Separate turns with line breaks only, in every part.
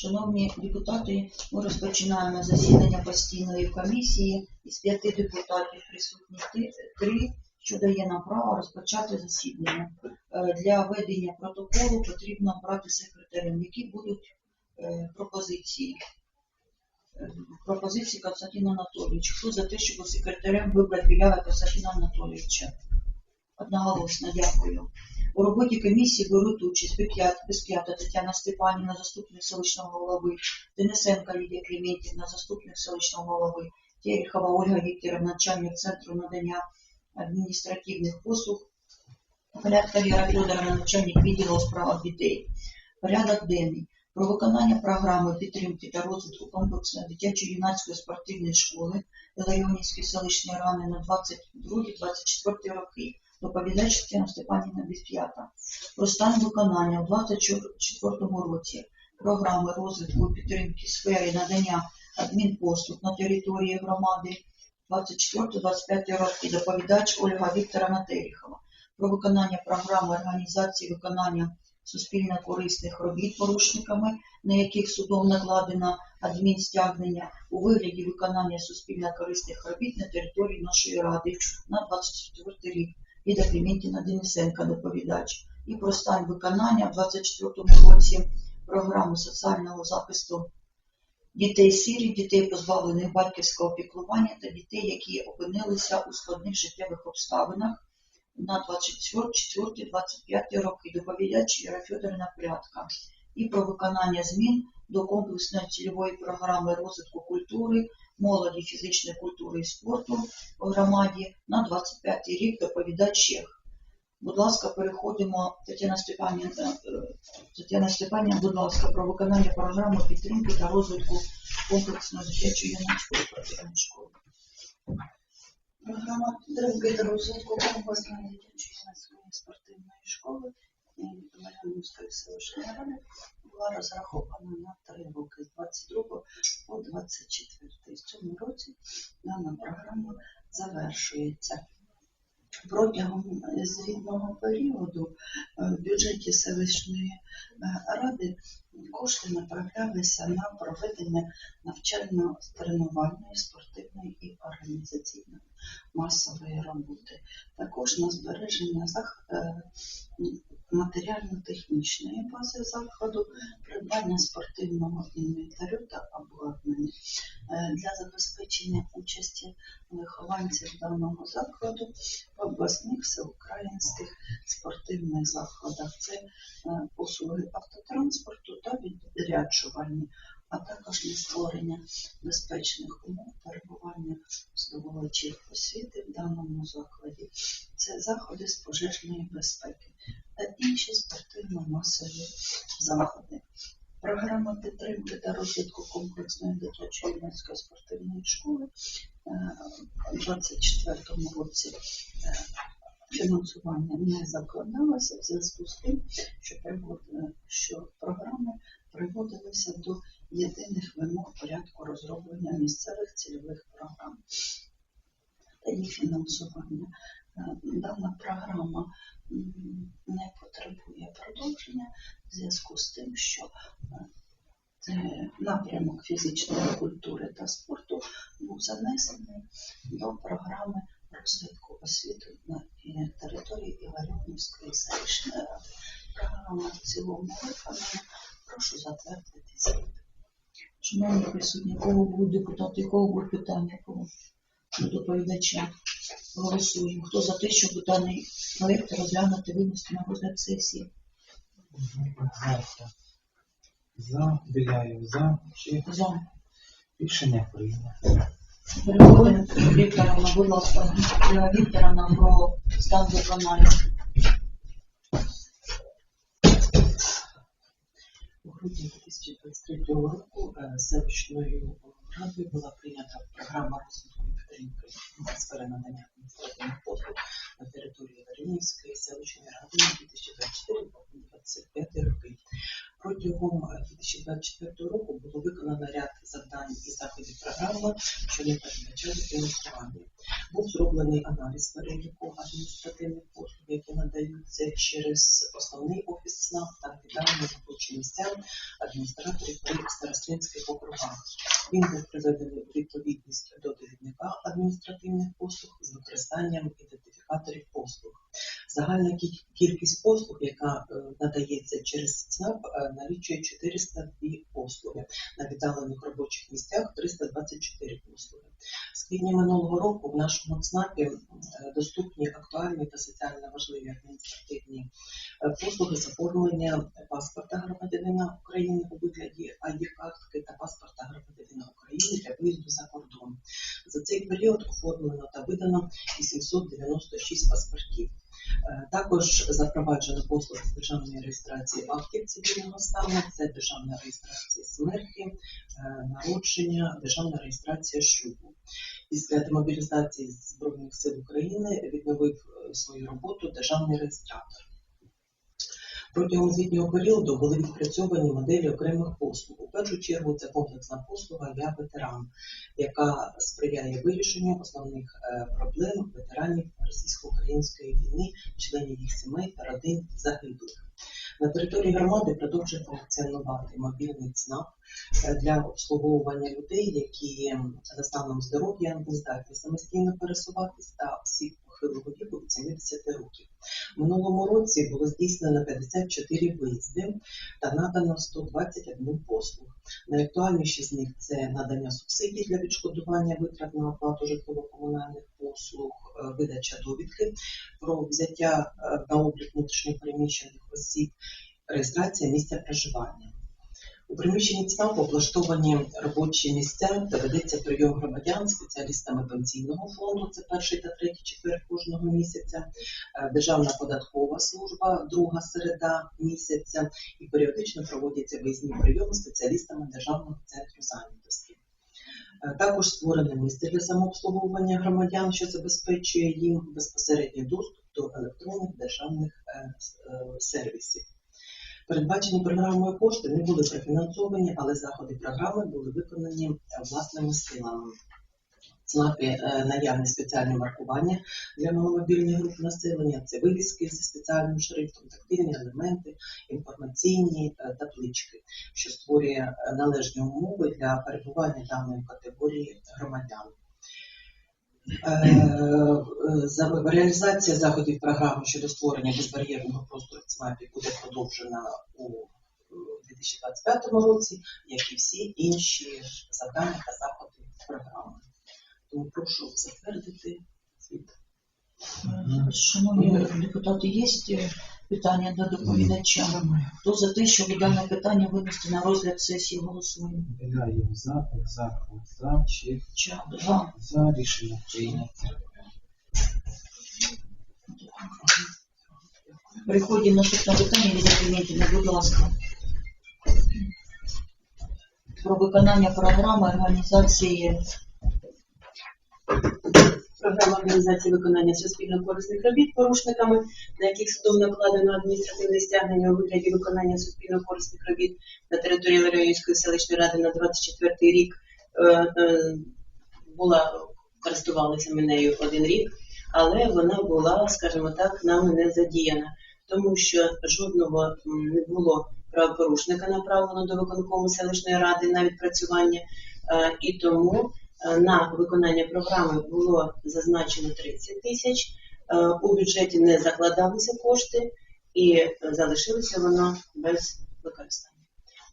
Шановні депутати, ми розпочинаємо засідання постійної комісії. Із п'яти депутатів присутні ти- три, що дає нам право розпочати засідання. Е, Для ведення протоколу потрібно брати секретарем, які будуть е, пропозиції. Е, Пропозиції Константина Анатолійовича. Хто за те, щоб секретарем вибрати Білява Константина Анатолійовича? Одноголосно, дякую. У роботі комісії беруть участь Безп'ят- Безп'ята Тетяна Степанівна, заступник селищного голови, Денисенка Лідія Кліментівна, заступник селищного голови, Терехова Ольга Вікторівна, начальник центру надання адміністративних послуг, Порядка Віра Федоровна, начальник відділу у справах дітей. Порядок денний. Про виконання програми підтримки та розвитку комплексної дитячо-юнацької спортивної школи Іларіонівської селищної ради на 22-24 роки. Доповідач Тетяна Степанівна Безп'ята. Про стан виконання у 2024 році програми розвитку і підтримки сфери надання адмінпослуг на території громади 24-25 роки. Доповідач Ольга Вікторовна Терехова. Про виконання програми організації виконання суспільно корисних робіт порушниками, на яких судом накладено адмінстягнення у вигляді виконання суспільно корисних робіт на території нашої ради на 24 рік. Ліда Кліментіна Денисенка, доповідач, і про стан виконання в 24 році програми соціального захисту дітей сирі, дітей позбавлених батьківського піклування та дітей, які опинилися у складних життєвих обставинах на 24-25 роки. Доповідач Віра Федорівна Прядка. І про виконання змін до комплексної цільової програми розвитку культури, молоді, фізичної культури і спорту у громаді на 25 рік доповідач. Будь ласка, переходимо Тетяна Степанівна, е, Тетяна Степанівна, будь ласка, про виконання програми підтримки та розвитку комплексної дитячої юнацької спортивної школи.
Програма підтримки та розвитку комплексної дитячо-юнацької спортивної школи Мар'янівської селищної ради була розрахована на три роки з 22 по 24. В цьому році дана програма завершується. Протягом звітного періоду е, в бюджеті селищної е, ради кошти направлялися на проведення навчально-тренувальної, спортивної і організаційної масової роботи. Також на збереження е, матеріально-технічної бази закладу, придбання спортивного інвентарю та обладнання. Е, Для забезпечення участі вихованців даного закладу в обласних всеукраїнських спортивних заходах. Це е, послуги автотранспорту та відряджувальні, а також на створення безпечних умов перебування здобувачів освіти в даному закладі. Це заходи з пожежної безпеки та інші спортивно-масові заходи. Програма підтримки та розвитку комплексної дитячої юнацької спортивної школи е, у 2024 році е, фінансування не закладалося в зв'язку з тим, що, що програми приводилися до єдиних вимог порядку розроблення місцевих цільових програм та їх фінансування. Е, Дана програма не потребує продовження в зв'язку з тим, що е, напрямок фізичної культури та спорту був занесений до програми розвитку освіти на території Іварівської селищної ради. Програма в цілому виконана. Прошу затвердити.
Шановні присутні, кого будуть депутати, кого будуть питання по до доповідача? Голосуємо. Хто за те, щоб даний проект розглянути, винести на розгляд сесії?
За, Біляєв, за, Чех.
За.
Рішення прийнято.
Переходимо Вікторовна, будь ласка, Ольга Вікторовна про стан виконання.
У грудні 2023 року е, селищною радою була прийнята програма розвитку і підтримки сфери надання адміністративних послуг на території Вернівської селищної ради на 2024-2025 роки. Протягом е, 2024 року було виконано ряд завдань і заходів програми, що не передбачали фінансування. Був зроблений аналіз переліку адміністративних послуг, які надаються через основний офіс СНАП та віддалені робочі місця адміністраторів при старостинських округах. Він був приведений відповідність до довідника адміністративних послуг з використанням ідентифікаторів послуг. Загальна кількість послуг, яка е, надається через ЦНАП, е, налічує 402 послуги. На віддалених робочих місцях 324 послуги. З квітня минулого року в нашому ЦНАПі е, доступні актуальні та соціально важливі адміністративні е, послуги з оформлення паспорта громадянина України у вигляді ID-картки та паспорта громадянина України для виїзду за кордон. За цей період оформлено та видано 896 паспортів. Е, Також запроваджено послуги з державної реєстрації актів цивільного стану, це державна реєстрація смерті, е, народження, державна реєстрація шлюбу. Після демобілізації Збройних сил України відновив е, свою роботу державний реєстратор. Протягом звітнього періоду були відпрацьовані моделі окремих послуг. У першу чергу це комплексна послуга Я ветеран, яка сприяє вирішенню основних е, проблем ветеранів російсько-української війни, членів їх сімей та родин загиблих. На території громади продовжує функціонувати мобільний ЦНАП е, для обслуговування людей, які за станом здоров'я не здатні самостійно пересуватись та осіб похилого віку від 70 років. Минулому році було здійснено 54 виїзди та надано 121 послуг. Найактуальніші з них це надання субсидій для відшкодування витрат на оплату житлово-комунальних послуг, е, видача довідки про взяття е, на облік внутрішньопереміщених осіб, реєстрація місця проживання. У приміщенні ЦНАПу облаштовані робочі місця, де ведеться прийом громадян спеціалістами пенсійного фонду, це перший та третій четвер кожного місяця, е, Державна податкова служба, друга середа місяця, і періодично проводяться виїзні прийоми спеціалістами Державного центру зайнятості. Е, Також створене місце для самообслуговування громадян, що забезпечує їм безпосередній доступ до електронних державних е, сервісів. Передбачені програмою кошти не були профінансовані, але заходи програми були виконані е, власними силами. ЦНАПі е, наявні спеціальні маркування для маломобільних груп населення, це вивіски зі спеціальним шрифтом, тактильні елементи, інформаційні е, таблички, що створює належні умови для перебування даної категорії громадян. Е, е, за- Реалізація заходів програми щодо створення безбар'єрного простору в ЦНАПі буде продовжена у е, 2025 році, як і всі інші завдання та заходи програми. Тому прошу затвердити звіт.
Е, Шановні депутати, є е, питання до доповідача? Хто за те, щоб дане питання винести на розгляд сесії голосуємо?
Біляєв за, Екзархов за, Чех
Ча- За.
за рішення прийнято.
Переходимо на наступне питання, Ліза Клементівна, будь ласка. Про виконання програми організації
Програма організації виконання суспільно-корисних робіт порушниками, на яких судом накладено адміністративне стягнення у вигляді виконання суспільно-корисних робіт на території Ларіонівської селищної ради на 24 рік е, е, була користувалися нею один рік, але вона була, скажімо так, нами не задіяна, тому що жодного не було правопорушника направлено до виконкому селищної ради на відпрацювання, е, і тому на виконання програми було зазначено 30 тисяч. Е, У бюджеті не закладалися кошти і е, залишилося воно без використання.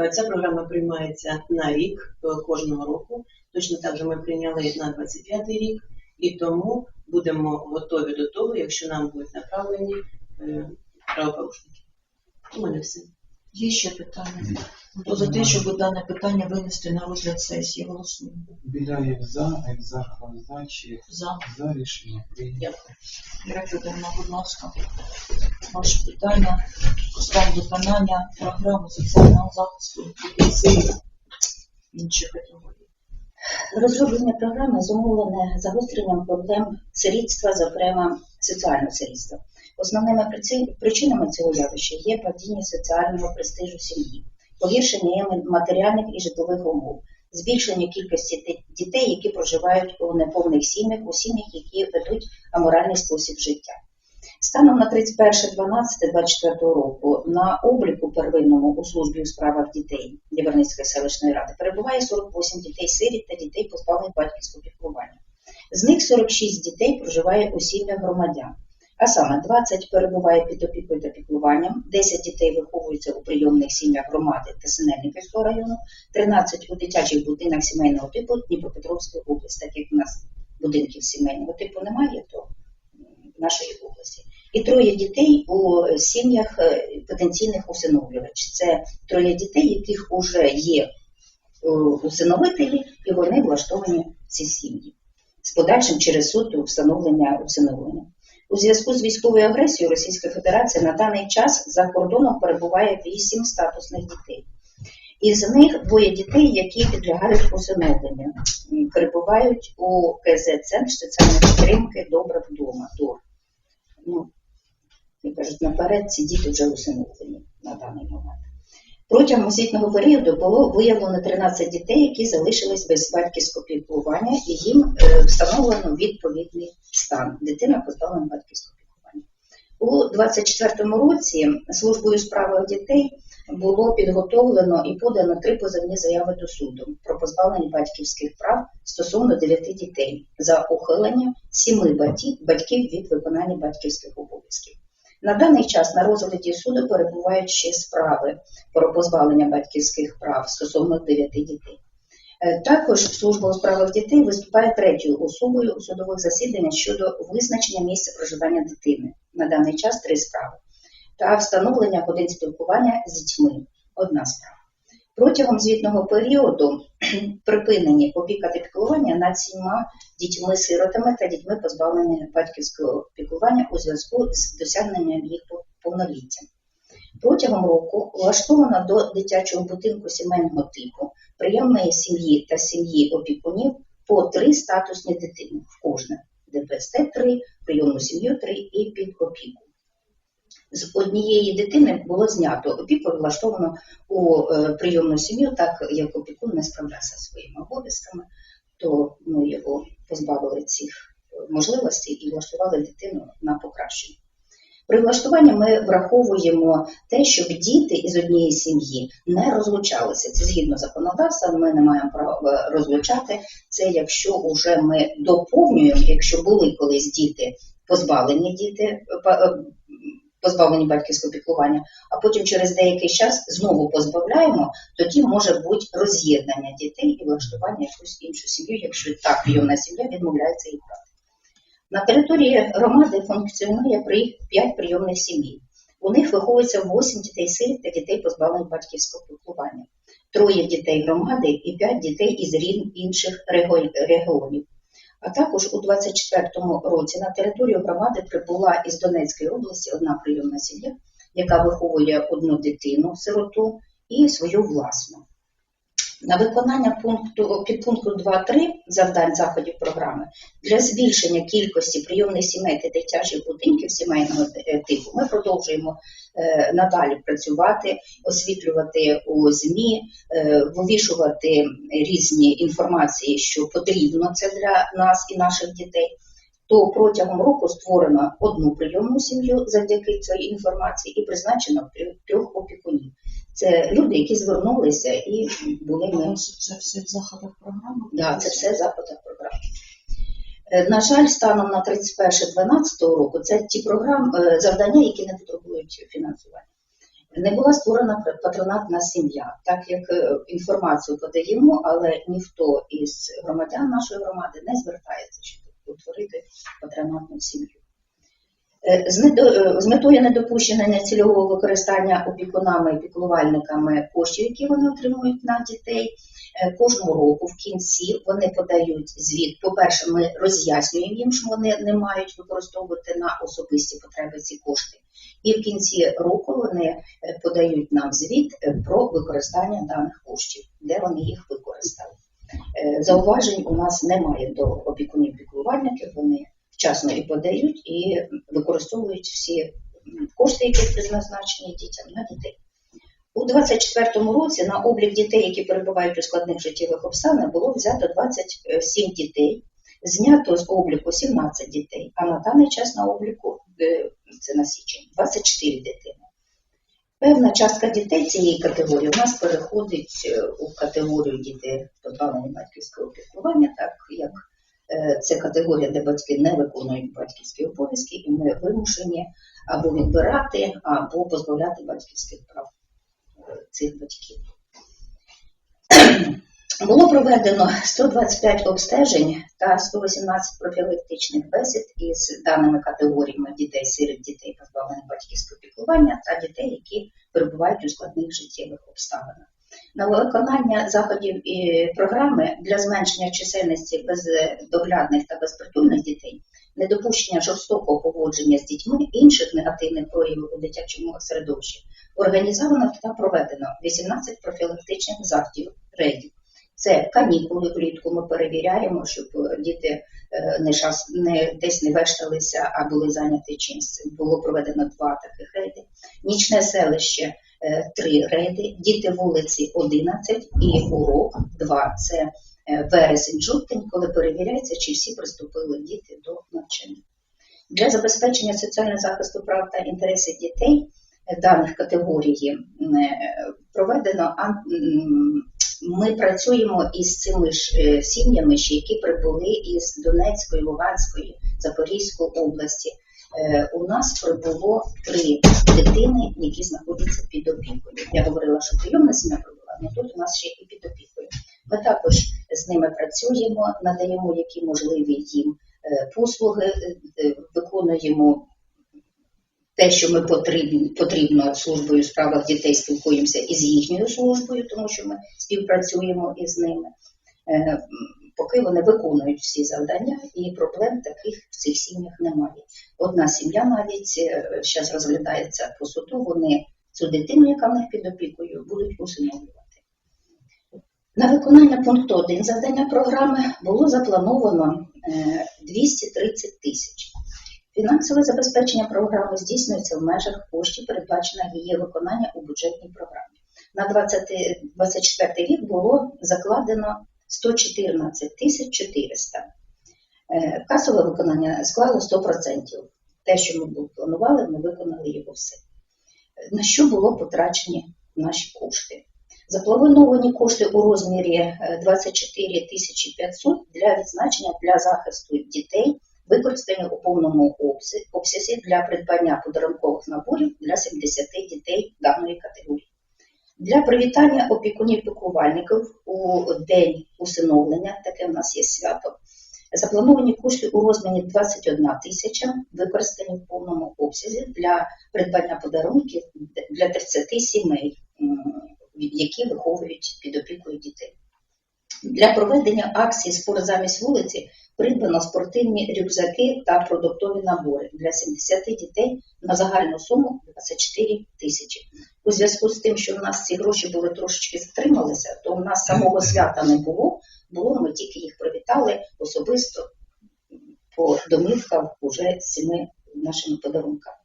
Е, Ця програма приймається на рік е, кожного року. Точно так же ми прийняли на 25 рік, і тому будемо готові до того, якщо нам будуть направлені е, правопорушники. У мене все.
Є ще питання. Хто за те, щоб дане питання винести на розгляд сесії голосуємо?
Біляєв за, Екзархов за, Чех
За.
за рішення прийнято.
Дякую.
Іра будь ласка, ваше питання стан виконання програми соціального захисту дітей інших категорій.
Розроблення програми зумовлене загостренням проблем сирітства, зокрема соціального сирітства. Основними причинами цього явища є падіння соціального престижу сім'ї погіршення матеріальних і житлових умов, збільшення кількості дітей, які проживають у неповних сім'ях, у сім'ях, які ведуть аморальний спосіб життя. Станом на 31.12.24 року на обліку первинному у службі у справах дітей Діверницької селищної ради перебуває 48 дітей-сиріт та дітей позбавлених батьківського піклування. З них 46 дітей проживає у сім'ях громадян. А саме 20 перебуває під опікою та піклуванням, 10 дітей виховуються у прийомних сім'ях громади та Синельниківського району, 13 у дитячих будинках сімейного типу Дніпропетровської області, так як у нас будинків сімейного типу немає, то в нашої області. І троє дітей у сім'ях е, потенційних усиновлювач. Це троє дітей, яких вже є е, усиновителі, і вони влаштовані ці сім'ї з подальшим через суд встановлення усиновлення. У зв'язку з військовою агресією Російської Федерації на даний час за кордоном перебуває вісім статусних дітей. Із них двоє дітей, які підлягають усиновленню, перебувають у КЗ Центр соціальної підтримки Добра вдома. ДОР. Ну, як кажуть, наперед ці діти вже усиновлені на даний момент. Протягом освітнього періоду було виявлено 13 дітей, які залишились без батьківського піклування, і їм е, встановлено відповідний стан. Дитина позбавлена батьківського піклування. У 24-му році службою у справах дітей було підготовлено і подано три позовні заяви до суду про позбавлення батьківських прав стосовно 9 дітей за ухилення сіми батьків від виконання батьківських обов'язків. На даний час на розгляді суду перебувають ще справи про позбавлення батьківських прав стосовно 9 дітей. Е, Також служба у справах дітей виступає третьою особою у судових засіданнях щодо визначення місця проживання дитини. На даний час три справи та встановлення годин спілкування з дітьми одна справа. Протягом звітного періоду припинені опіка та піклування над сіма дітьми-сиротами та дітьми позбавленими батьківського піклування у зв'язку з досягненням їх повноліття. Протягом року влаштовано до дитячого будинку сімейного типу прийомної сім'ї та сім'ї опікунів по три статусні дитини в кожне ДПСТ 3, прийомну сім'ю 3 і під опіку. З однієї дитини було знято опіку, влаштовано у е, прийомну сім'ю, так як опікун не справлявся своїми обов'язками, то ми його позбавили цих е, можливостей і влаштували дитину на покращення. При влаштуванні ми враховуємо те, щоб діти із однієї сім'ї не розлучалися. Це згідно законодавства, ми не маємо права розлучати. Це якщо вже ми доповнюємо, якщо були колись діти позбавлені діти, е, позбавлені батьківського піклування, а потім через деякий час знову позбавляємо, тоді може бути роз'єднання дітей і влаштування якусь іншу сім'ю, якщо та прийомна сім'я відмовляється їх брати. На території громади функціонує при 5 прийомних сімей. У них виховується 8 дітей сиріт та дітей позбавлених батьківського піклування, троє дітей громади і 5 дітей із рін- інших регіонів. А також у 24-му році на територію громади прибула із Донецької області одна прийомна сім'я, яка виховує одну дитину, сироту і свою власну. На виконання пункту підпункту 2.3 завдань заходів програми для збільшення кількості прийомних сімей та дитячих будинків сімейного е, типу ми продовжуємо е, надалі працювати, освітлювати у ЗМІ, е, вивішувати різні інформації, що потрібно це для нас і наших дітей. То протягом року створено одну прийомну сім'ю завдяки цій інформації і призначено трьох- трьох опікунів. Це люди, які звернулися і були ми
Це все в заходах програми.
Да, це все заходи програми. Е, На жаль, станом на 31.12 року це ті програми, е, завдання, які не потребують фінансування. Не була створена патронатна сім'я, так як е, інформацію подаємо, але ніхто із громадян нашої громади не звертається, щоб утворити патронатну сім'ю. Е, е, з метою недопущення нецільового використання опікунами і піклувальниками коштів, які вони отримують на дітей, е, кожного року в кінці вони подають звіт. По-перше, ми роз'яснюємо їм, що вони не мають використовувати на особисті потреби ці кошти. І в кінці року вони подають нам звіт про використання даних коштів, де вони їх використали. Зауважень у нас немає до опікунів піклувальників. Вони вчасно і подають, і використовують всі кошти, які призначені дітям на дітей. У 2024 році на облік дітей, які перебувають у складних життєвих обставинах, було взято 27 дітей, знято з обліку 17 дітей, а на даний час на обліку, е, це на січень, 24 дитини. Певна частка дітей цієї категорії у нас переходить е, у категорію дітей позбавлені батьківського піклування, так як це категорія, де батьки не виконують батьківські обов'язки, і ми вимушені або відбирати, або позбавляти батьківських прав е, цих батьків. Було проведено 125 обстежень та 118 профілактичних бесід із даними категоріями дітей, сиріт, дітей, позбавлених батьківського піклування та дітей, які перебувають у складних життєвих обставинах. На виконання заходів і програми для зменшення чисельності бездоглядних та безпритульних дітей, недопущення жорстокого поводження з дітьми інших негативних проявів у дитячому середовищі організовано та проведено 18 профілактичних заходів рейдів. Це канікули влітку. Ми перевіряємо, щоб е, діти е, не, шас, не десь не вешталися, а були зайняті чимось. Було проведено два таких рейди. Нічне селище е, три рейди, діти вулиці 11 і урок 2. Це е, вересень-жовтень, коли перевіряється, чи всі приступили діти до навчання. Для забезпечення соціального захисту прав та інтересів дітей е, даних категорії е, проведено ми працюємо із цими ж е, сім'ями, які прибули із Донецької, Луганської, Запорізької області. Е, У нас прибуло три дитини, які знаходяться під опікою. Я говорила, що прийомна сім'я прибула, але тут у нас ще і під опікою. Ми також з ними працюємо, надаємо які можливі їм е, послуги, е, виконуємо те, що ми потрібні, потрібно службою у справах дітей, спілкуємося із їхньою службою, тому що ми співпрацюємо із ними. Е, Поки вони виконують всі завдання, і проблем таких в цих сім'ях немає. Одна сім'я навіть зараз розглядається по суду, вони цю дитину, яка в них під опікою, будуть усиновлювати. На виконання пункту 1 завдання програми було заплановано е, 230 тисяч. Фінансове забезпечення програми здійснюється в межах коштів, передбачених її виконання у бюджетній програмі. На 2024 рік було закладено 114 тисяч 400. Е, Касове виконання склало 100%. Те, що ми планували, ми виконали його все. На що було потрачені наші кошти? Заплановані кошти у розмірі е, 24 тисячі 500 для відзначення для захисту дітей використані у повному обсязі для придбання подарункових наборів для 70 дітей даної категорії. Для привітання опікунів піклувальників у день усиновлення, таке в нас є свято, заплановані кошти у розмірі 21 тисяча, використані в повному обсязі для придбання подарунків для 30 сімей, які виховують під опікою дітей. Для проведення акції «Спорт замість вулиці придбано спортивні рюкзаки та продуктові набори для 70 дітей на загальну суму 24 тисячі. У зв'язку з тим, що в нас ці гроші були трошечки затрималися, то в нас самого свята не було. Було ми тільки їх привітали особисто по домівках уже з цими нашими подарунками.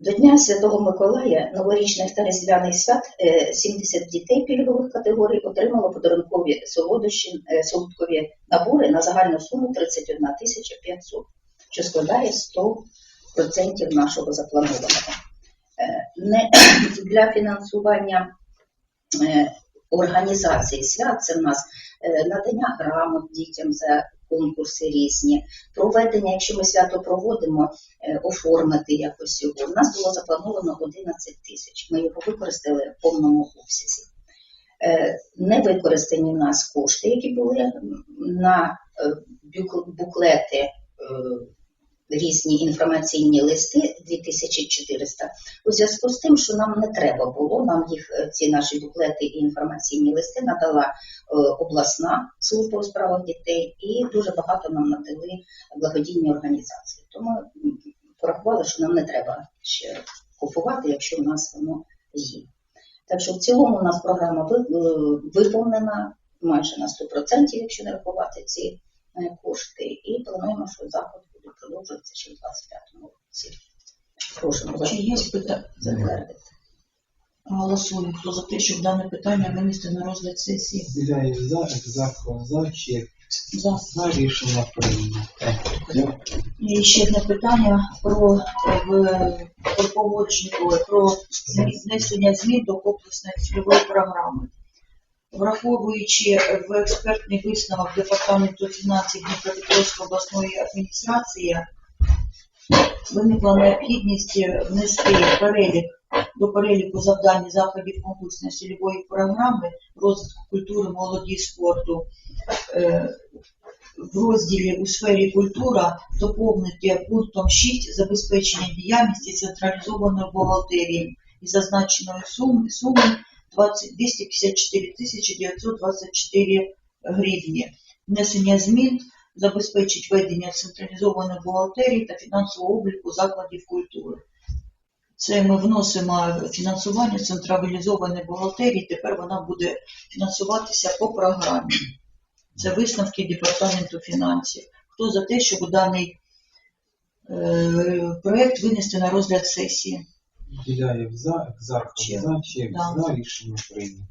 До Дня Святого Миколая, новорічних та різдвяних свят е, 70 дітей пільгових категорій отримало подарункові солодощі, е, солодкові набори на загальну суму 31 тисяча 500, що складає 100% нашого запланованого. Е, Не для фінансування е, організації свят це в нас е, надання грамот дітям за конкурси різні, проведення, якщо ми свято проводимо, е, оформити якось його. У нас було заплановано 11 тисяч. Ми його використали в повному обсязі. Е, Не використані в нас кошти, які були на е, буклети, різні інформаційні листи 2400. У зв'язку з тим, що нам не треба було, нам їх е, ці наші буклети і інформаційні листи надала е, обласна служба у справах дітей, і дуже багато нам надали благодійні організації. Тому порахували, що нам не треба ще купувати, якщо в нас воно є. Так що в цілому у нас програма е, виповнена майже на 100%, якщо не рахувати ці кошти, і плануємо, що заход буде продовжуватися ще в 25-му році. Прошу
Чи є питання?
затвердити.
Голосуємо. Хто за те, щоб дане питання винести на розгляд сесії?
Біляєв за, Екзархов за, Чех
За.
за. Рішення прийнято.
І ще одне питання про, е, в- про про змі- внесення змін до комплексної цільової програми. Враховуючи в експертний висновок Департаменту фінансів Дніпропетровської обласної адміністрації, виникла необхідність внести перелік до переліку завдань заходів комплексної цільової програми розвитку культури, молоді спорту е, в розділі у сфері культура доповнити пунктом 6 забезпечення діяльності централізованої бухгалтерії і зазначеної суми, суми 20 254 тисячі 924 гривні. Внесення змін забезпечить ведення централізованої бухгалтерії та фінансового обліку закладів культури. Це ми вносимо фінансування централізованої бухгалтерії, тепер вона буде фінансуватися по програмі. Це висновки департаменту фінансів. Хто за те, щоб даний е, проект винести на розгляд сесії?
Біляєв за, Екзархов
Чех.
за, Чех
Да.
за. Рішення прийнято.